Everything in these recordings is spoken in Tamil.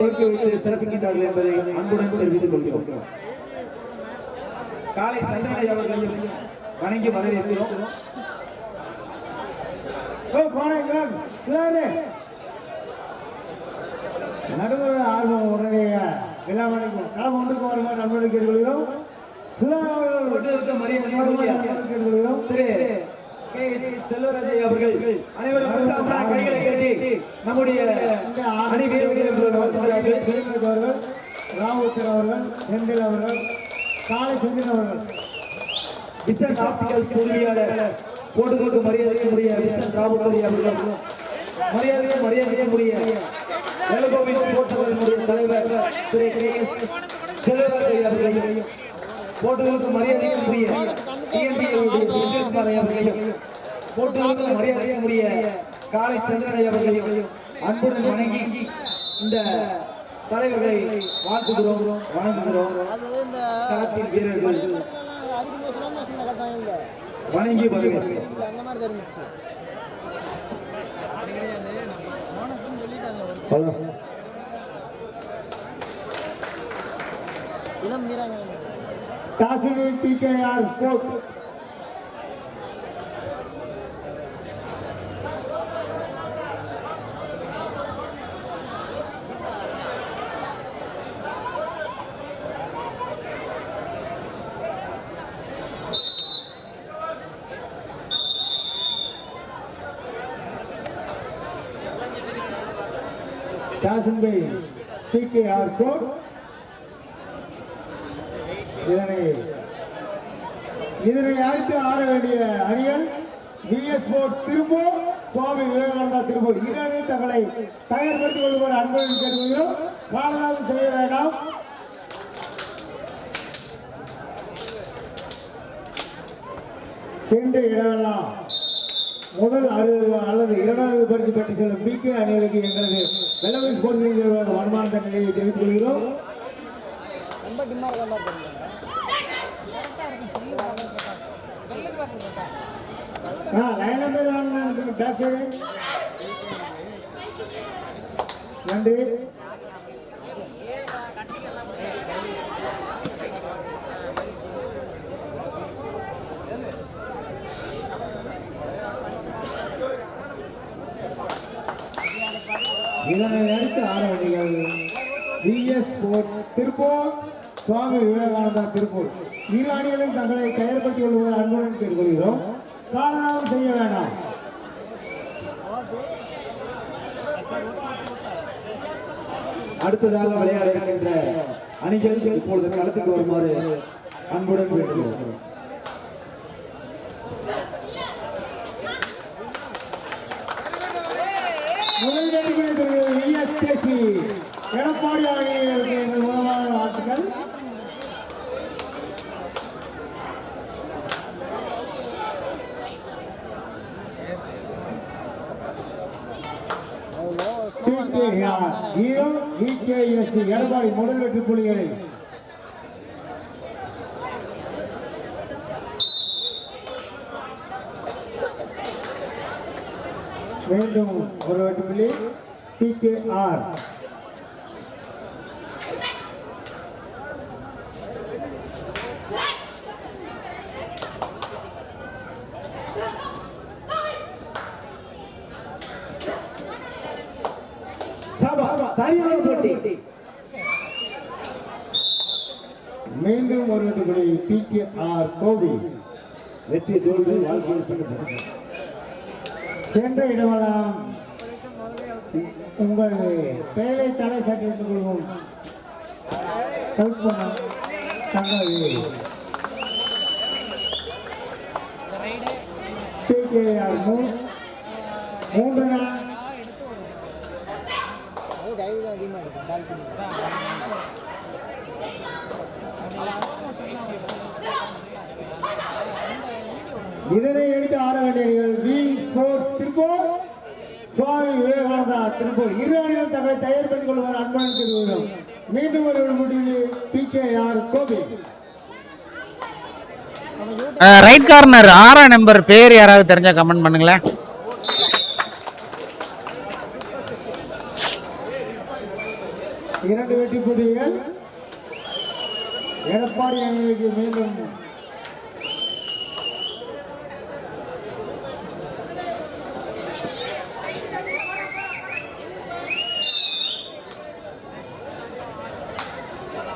துவக்கி வைத்து சிறப்பிக்கின்றார்கள் என்பதை அன்புடன் தெரிவித்துக் கொள்கிறோம். காலை சந்திரனை அவர்களையும் வணங்கி வரவேற்கிறோம். நடுவர் ஆர்வம் உடனடிய விழாமணிக்கும் களம் ஒன்றுக்கு வருமாறு நண்பர்கள் கேட்டுக்கொள்கிறோம் சிலா அவர்கள் மரியாதை கேட்டுக்கொள்கிறோம் திரு கே எஸ் செல்வராஜை அவர்கள் அனைவரும் உற்சாகமான கைகளை கட்டி நம்முடைய அணி வீரர்களை சிறுமதி அவர்கள் ராவுத்தர் அவர்கள் செந்தில் அவர்கள் காலை செந்தில் அவர்கள். விசன் ஆப்டிகல் சொல்லியாளர் போட்டுகளுக்கு மரியாதைக்குரிய விசன் ராவுத்தரி அவர்கள். மரியாதைக்கு மரியாதைக்குரிய வேலுகோவில் தலைவர் திரு கே எஸ் செல்வராஜை அவர்களையும் போட்டுகளுக்கு மரியாதைக்குரிய டிஎன்பிஎல்லுடைய செந்தில்குமார் அவர்களையும் போட்டுகளுக்கு மரியாதைக்குரிய காலை சந்திரனை அவர்களையும் அன்புடன் வணங்கி இந்த தலைவர்களை வாழ்த்துகிறோம் வணங்குகிறோம். களத்தின் வீரர்கள் வணங்கி வருகிறேன் இல்லை அந்த மாதிரி தெரிஞ்சிச்சு போனஸ்ன்னு சொல்லிட்டாங்க ஒரு இளம் வீராங்க காசினி டிகேஆர் இதனை இதனை அடுத்து ஆட வேண்டிய அணிகள் V S sports Tiruppur Swami Vivekananda Tiruppur இரண்டு தங்களை தயார்படுத்திக் கொள்ளுமாறு அன்புடன் கேட்டுக்கொள்கிறோம். காலநாதம் செய்ய வேண்டாம். சென்று இடமெல்லாம் முதல் அறுபது அல்லது இரண்டாவது பரிசு பெற்று செல்லும் பிகே அணிகளுக்கு எங்களது வெள்ளவில் ஸ்போர்ட்ஸ் வருமான நிலையை தெரிவித்துக் கொள்கிறோம். ரொம்ப டிம்மாக இருக்க மாதிரி தெரியுங்க நன்றி. இதனை அடுத்து ஆரம்பிகள் வேண்டியது. V S sports Tiruppur. Swami Vivekananda Tiruppur. ஈரானியர்கள் தங்களை தயார்படுத்திக் கொள்வது அன்புடன் கேட்டுக்கொள்கிறோம். காலதாமம் செய்ய வேண்டாம். அடுத்ததாக விளையாட இருக்கின்ற அணிகள் இப்பொழுது களத்துக்கு வருமாறு அன்புடன் வேண்டுகிறோம். முதல் வெற்றி விஎஸ்கேசி எடப்பாடி அவர்களுக்கு எங்கள் மூலமான வாழ்த்துக்கள். PKR, ஹீரோ விகேஎஸ்சி எடப்பாடி முதல் வெற்றி புலிகளை. மீண்டும் ஒரு வெற்றி புள்ளி கே ஆர் சரியான போட்டி. மீண்டும் ஒரு வெற்றி புள்ளி பிகேஆர் கோவி. வெற்றி தோல்வி வாழ்க்கையில் சென்ற இடமெல்லாம் உங்கள் பெயரை தலை சட்டித்துக் கொள்வோம். மூன்று நாள் அது டைரி தான் அதிகமாக இருக்கும் பால்கனி இதனை எடுத்து ஆட வேண்டிய அணிகள் ஸ்போர்ட்ஸ் திருப்பூர். சுவாமி விவேகானந்தா திருப்பூர். இரு அணிகள் தங்களை தயார்படுத்திக் கொள்வார் அன்பன் திருவுகிறோம் மீண்டும் ஒரு முடிவில் P K R Gopi. Right corner ஆறாம் நம்பர் பேர் யாராவது தெரிஞ்சா கமெண்ட் பண்ணுங்களேன். இரண்டு வெற்றி புள்ளிகள் எடப்பாடி அணிக்கு மீண்டும்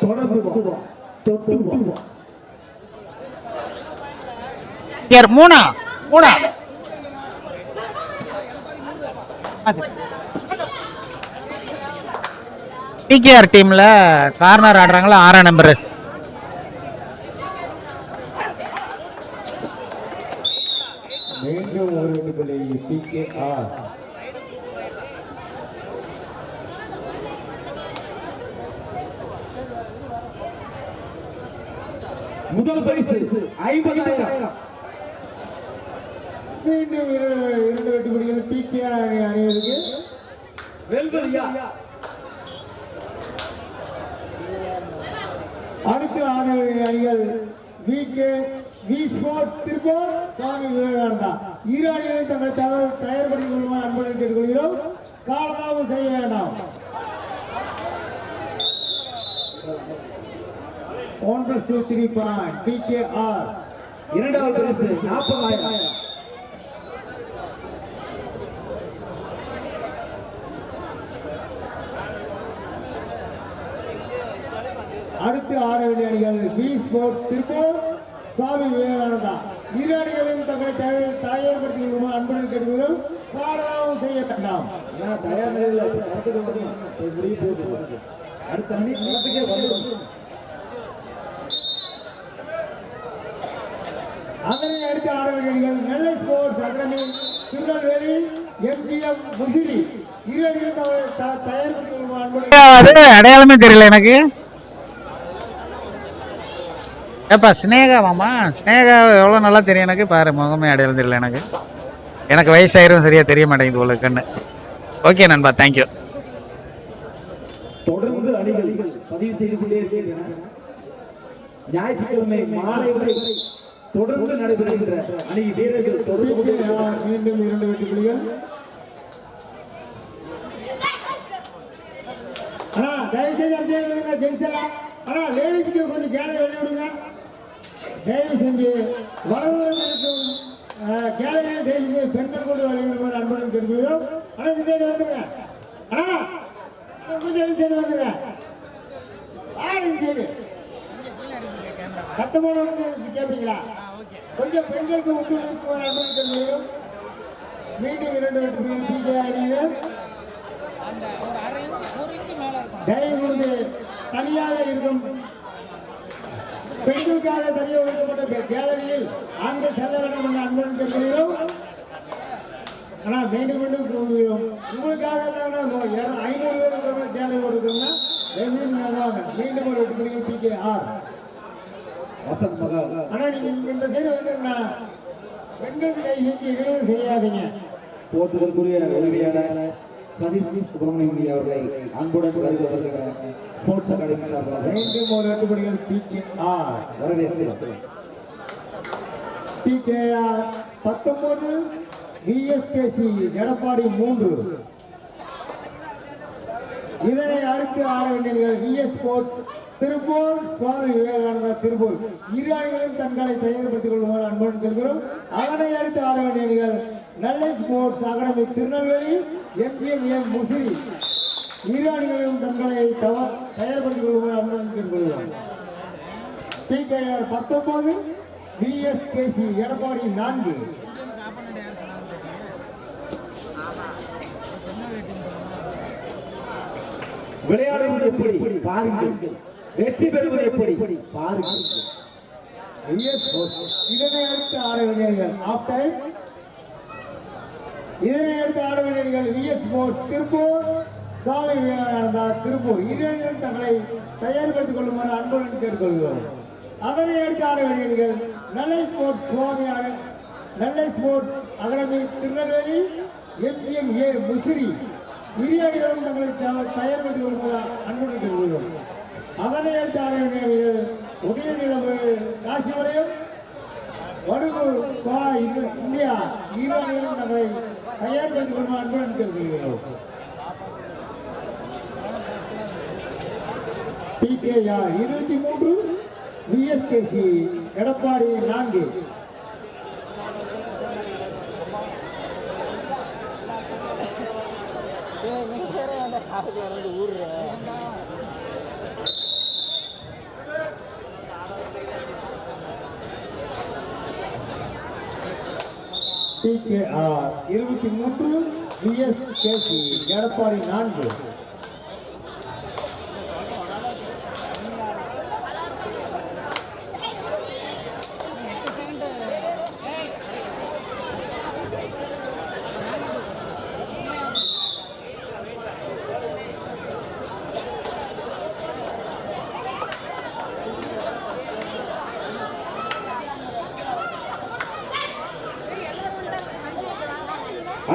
தொடர்ந்து மூணா? மூணா? டிகேஆர் டீம்ல கார்னர் ஆடுறாங்களா ஆறாம் நம்பரு முதல் பரிசு ஐம்பதாயிரம். மீண்டும் இரண்டு வெட்டுப்படிகள் பி கே அணி அணியிற்கு வெல்வது அடுத்து ஆட அணிகள் V K V sports Tiruppur Swami Vivekananda. இரு அணிகளையும் தங்கள் தகவல் தயார்படுத்திக் கொள்ளுமாறு அன்புடன் கேட்டுக்கொள்கிறோம். காலதாமம் செய்ய வேண்டாம். One plus two three point P K R. இரண்டாவது பரிசு நாற்பதாயிரம். அடுத்து ஆட வேண்டிய அணிகள் வி ஸ்போர்ட்ஸ் திருப்பூர் சுவாமி விவேகானந்தா. இரு அணிகளையும் தங்களை தயார் தயார்படுத்திக் கொள்ளுமாறு அன்புடன் கேட்டுக்கொள்கிறோம். காலதாமம் செய்ய வேண்டாம். தயார் நிலையில் வரதுக்கு வரணும் முடிய போகுது அடுத்த அணி களத்துக்கே வந்துடும் அதனை அடுத்து ஆட வேண்டிய அணிகள் Nellai sports academy Tirunelveli M G M Musiri. இரு அணிகளும் தங்களை த- தயார்படுத்திக் கொள்ளுமாறு அன்புடன் அடையாளமே தெரியல எனக்கு. ஏப்பா ஸ்னேகா மாமா? ஸ்னேகா எவ்வளோ நல்லா தெரியும் எனக்கு? பாரு முகமே அடையாளம் தெரியல எனக்கு. எனக்கு வயசாயிரும் சரியா தெரிய மாட்டேங்குது உங்களுக்கு கண்ணு ஓகே நண்பா தேங்க்யூ தொடர்ந்து அணிகள் பதிவு செய்து கொண்டே இருக்கின்றன. ஞாயிற்றுக்கிழமை மாலை வரை தொடர்ந்து நடைபெறுகின்ற அணி வீரர்கள் தொடர்ந்து. மீண்டும் இரண்டு வெற்றி புள்ளிகள். அண்ணா தயவு செய்து அஞ்சு விடுங்க ஜென்ஸ் எல்லாம். அண்ணா லேடிஸ்க்கு கொஞ்சம் கேலரி வெளிய விடுங்க. தயவு செஞ்சு வலதுபுறம் இருக்கும் கேலரியை தயவு செஞ்சு பெண்கள் கொண்டு வெளியிடுமாறு அன்புடன் கேட்கிறோம் ஆனால் இந்த சைடு வந்துருங்க ஆனால் கொஞ்சம் இந்த சைடு வந்துருங்க ஆடு இந்த சைடு. சத்தமான கேட்பீங்களா கொஞ்சம் பெண்களுக்கு ஒத்துழைப்பு அன்புடன் கேட்கிறோம் மீண்டும் இரண்டு வெற்றி புள்ளிகள் பிஜே அணியினர். தயவு தனியாக இருக்கும் பெண்களுக்காக தனியாக ஒதுக்கப்பட்ட கேலரியில் ஆண்கள் செல்ல வேண்டும் என்ற அன்புடன் கேட்கிறோம். ஆனா மீண்டும் மீண்டும் கூறுகிறோம் உங்களுக்காக தான் ஐநூறு பேர் கேலரி கொடுக்கணும்னா தயவு செய்து நீங்க வாங்க. மீண்டும் ஒரு எட்டு மணிக்கு பி கே ஆர். வசந்த் மகா. ஆனா நீங்க இங்க இந்த சைடு வந்துருந்தா பெண்களுக்கு கை செஞ்சு இடையே செய்யாதீங்க. போற்றுதற்குரிய உதவியாளர் சதீஷ் சுப்பிரமணியம் அவர்களை அன்புடன் வருக வருகிற ஸ்போர்ட்ஸ் அகாடமி சார்பாக மீண்டும் ஒரு கே ஆர் வரவேற்கிறோம் டிகேஆர் பத்தொன்பது விஎஸ்கேசி எடப்பாடி மூன்று. இதனை அடுத்து ஆட வேண்டிய V S sports Tiruppur Swami Vivekananda Tiruppur. இரு அணிகளும் தங்களை தயார்படுத்திக் கொள்ளுமாறு அன்புடன் கேட்கிறோம் அதனை அடுத்து ஆட வேண்டிய அணிகள் Nellai sports academy Tirunelveli M G M M Musiri. இரு அணிகளும் தங்களை தவ- தயார்படுத்திக் கொள்ளுமாறு அன்புடன் கேட்கிறோம் பிகேஆர் பத்தொன்பது விஎஸ்கேசி எடப்பாடி நான்கு. விளையாடுவது எப்படி? பாருங்கள். வெற்றி பெறுவது எப்படி? பாருங்கள் இதனை அடுத்து ஆட வேண்டியவர்கள் ஆஃப் இதனை அடுத்து ஆட வேண்டியவர்கள் விஎஸ் ஸ்போர்ட்ஸ் திருப்பூர் சாமி விவேகானந்தா திருப்பூர். இருவரும் தங்களை தயார்படுத்திக் கொள்ளுமாறு அன்புடன் கேட்டுக்கொள்கிறோம். அதனை அடுத்து ஆட வேண்டியவர்கள் Nellai sports Swami Nellai sports academy Tirunelveli M G M A. Musiri. இரு அணிகளும் தங்களை தயார்படுத்திக் கொள்ளுமாறு அன்புடன் கேட்டுக்கொள்கிறோம். அதனை அடுத்து ஆட வேண்டியவர்கள் உதயநிலவு காசிமலையும் வடுகு கோ இந்தியா ஈரானிலும் தங்களை தயார்படுத்திக் கொள்ளும் அன்புடன் கேட்கிறோம் பிகேஆர் இருபத்தி மூன்று விஎஸ்கேசி எடப்பாடி நான்கு. ஏய் நீ வேற ஏன்டா காட்டுக்குள்ள இருந்து ஊர்ற பிகேஆர் இருபத்தி மூன்று எடப்பாடி நான்கு.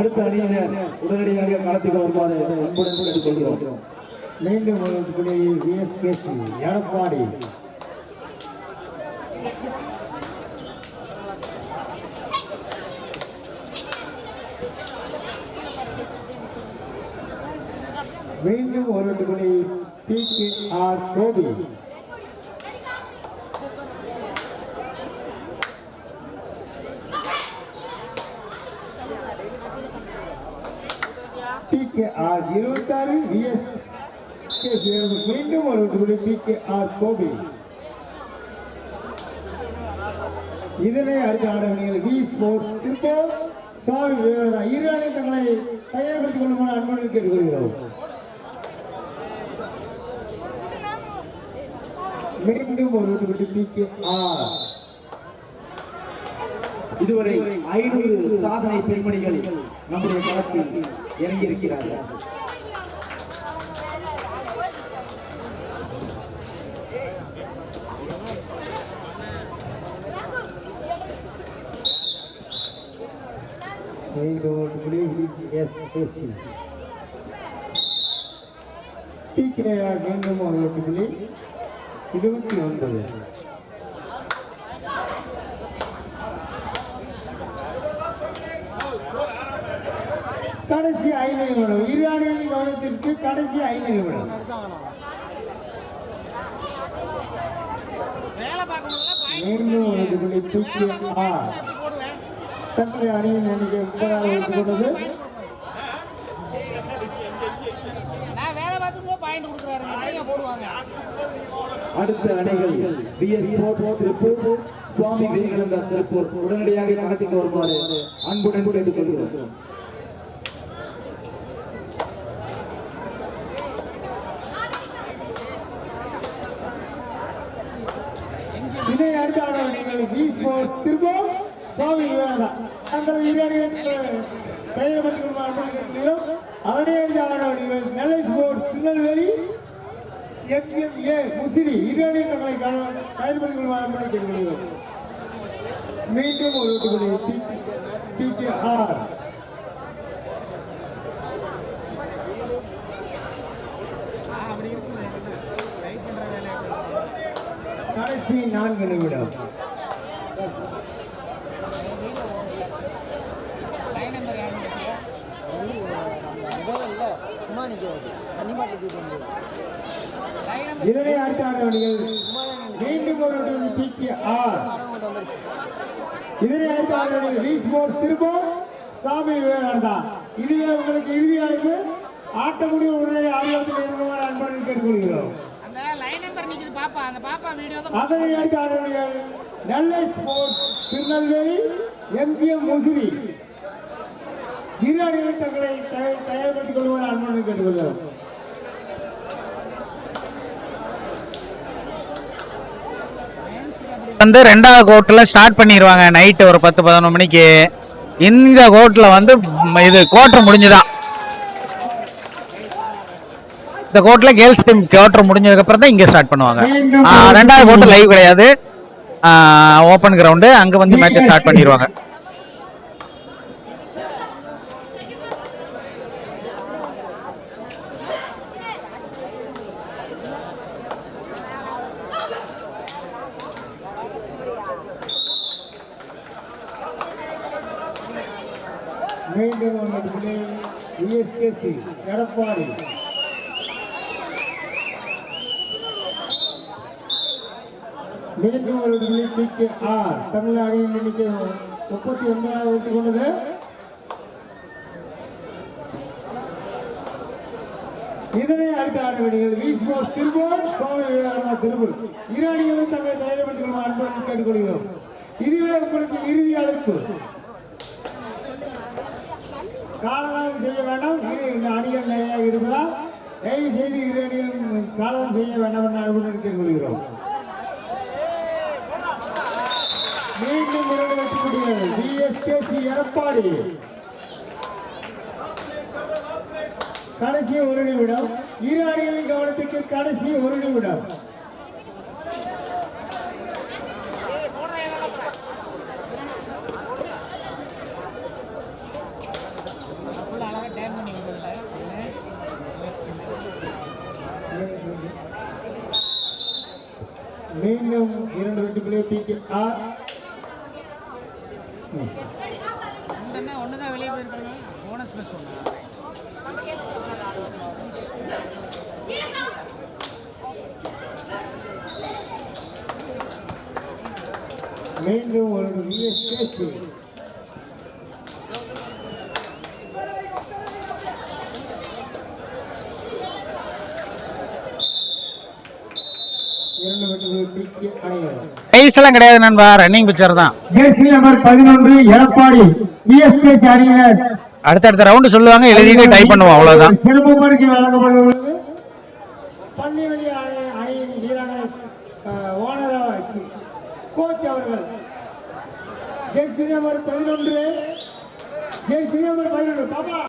அடுத்த அணியினர் உடனடியாக களத்துக்கு வருமாறு அன்புடன் கேட்டுக்கொள்கிறோம். மீண்டும் ஒரு புள்ளி விஎஸ்கேசி எடப்பாடி. மீண்டும் ஒரு புள்ளி ஆர் கோபி பிகேஆர் இருபத்தாறு விஎஸ் மீண்டும் ஒரு கே ஆர் கோபி. இதனை அடுத்த ஆடவணிகள் வி ஸ்போர்ட்ஸ் திருப்போ. சுவாமி விவேகா இரு அணி தங்களை தயார்படுத்திக் கொள்ளுமாறு அன்புடன் கேட்டுக்கொள்கிறோம். மீண்டும் ஒரு கே ஆ இதுவரை ஐநூறு சாதனை பெண்மணிகள் நம்முடைய களத்தில் இறங்கியிருக்கிறார்கள். புள்ளி விஎஸ்கேசி பிகேஆர் மீண்டும் ஒரு புள்ளி இருபத்தி ஒன்பது கடைசி ஐந்து நிமிடம். இரு அணிகளின் கவனத்திற்கு கடைசி ஐந்து நிமிடம். மீண்டும் ஒரு புள்ளி பிகேஆர் தங்களை அணியின் எண்ணிக்கை முப்பதாக வைத்துக் கொண்டது. அடுத்த அணிகள் P S sports Tiruppur Swami Vivekananda Tiruppur. உடனடியாக களத்துக்கு வருமாறு அன்புடன் கேட்டுக்கொள்கிறோம் இதை அடுத்த ஆடவர்கள் வி ஸ்போர்ட்ஸ் திருப்பூர் சுவாமி விவேகானந்தா தங்களது இரு அணிகளுக்கு கையகப்படுத்திக் கொள்கிறோம் அதனை அடுத்த ஆடவர்கள் Nellai sports Tirunelveli M M A Musiri இரு தங்களை கையகப்படுத்திக் கொள்வார்கள் கேட்டுக்கொள்கிறோம் மீண்டும் ஒரு ஓட்டுகளை பிடிஆர். கடைசி நான்கு நிமிடம். இல்லை சும்மா நிற்க இதனை அடுத்த ஆடவர்கள் மீண்டும் ஒரு இதனை அடுத்த ஆடவர்கள் வி ஸ்போர்ட்ஸ் திருப்பூர் சாமி விவேகானந்தா. இதுவே உங்களுக்கு இறுதி அழைப்பு. ஆட்ட முடிவு உடனே ஆர்வத்தில் இருக்குமாறு அன்புடன் கேட்டுக்கொள்கிறோம். அந்த லைன் நம்பர் பாப்பா அந்த பாப்பா அதனை அடுத்த ஆடவர்கள் Nellai sports Tirunelveli M G M Musiri. இரு அணிகள் தங்களை தயார்படுத்திக் கொள்வார் அன்புடன் கேட்டுக்கொள்கிறோம். வந்து ரெண்டாவது கோட்டில் ஸ்டார்ட் பண்ணிடுவாங்க நைட்டு ஒரு பத்து பதினொன்று மணிக்கு. இந்த கோட்டில் வந்து இது கோட்டர் முடிஞ்சுதான். இந்த கோட்டில் கேர்ள்ஸ் டீம் கோட்டர் முடிஞ்சதுக்கப்புறம் தான் இங்கே ஸ்டார்ட் பண்ணுவாங்க. ரெண்டாவது கோட்டு லைவ் கிடையாது. ஓப்பன் கிரவுண்டு அங்கே வந்து மேட்சை ஸ்டார்ட் பண்ணிடுவாங்க மீண்டும் ஒரு விஎஸ்கேசி எடப்பாடி. மீண்டும் ஒரு கே ஆர் தமிழ்நாடின் எண்ணிக்கை முப்பத்தி ஒன்பதாவது வெற்றி கொண்டது. இதனை அடுத்த ஆடவடிகள் வி ஸ்போர்ட்ஸ் திருப்பூர் சுவாமி விவேகானந்தா திருப்பூர். இரு அணிகளும் தங்களை தயாரிப்படுத்திக் கொள்ளும் அன்புடன் கேட்டுக்கொள்கிறோம். இதுவே உங்களுக்கு இறுதி அழைப்பு. காலதாமம் செய்ய வேண்டாம். இது இந்த அணிகள் நிறைய இருப்பதால் தயவு செய்து இரு அணிகளும் காலம் செய்ய வேண்டாம் என அன்புடன் கேட்டுக்கொள்கிறோம் மீண்டும் இரண்டு வெற்றி எடப்பாடி. கடைசி ஒரு நிமிடம். இரு அணிகளின் கவனத்துக்கு கடைசி ஒரு நிமிடம். பி கே ஆர் ஒன்று ஒன்று போயிருக்காங்க போனஸ் ப்ளஸ் ஒன்று மீண்டும் ஒரு விஎஸ்கேசி இரண்டு வெட்டுகளே பி கே அணிகள் ரைஸ் எல்லாம் கிடையாது நண்பா ரன்னிங் பிக்சர் தான். ஜெர்சி நம்பர் பதினொன்று Edappadi V S K C அணியினர். அடுத்தடுத்த ரவுண்டு சொல்லுவாங்க எழுதிட்டு டைப் பண்ணுவோம் அவ்வளவுதான். சிறப்பு பரிசு வழங்கப்படுவது பள்ளி வழி அணி அணியின் வீராங்கனை ஓனர் கோச் அவர்கள். ஜெர்சி நம்பர் பதினொன்று. ஜெர்சி நம்பர் பதினொன்று. பாப்பா.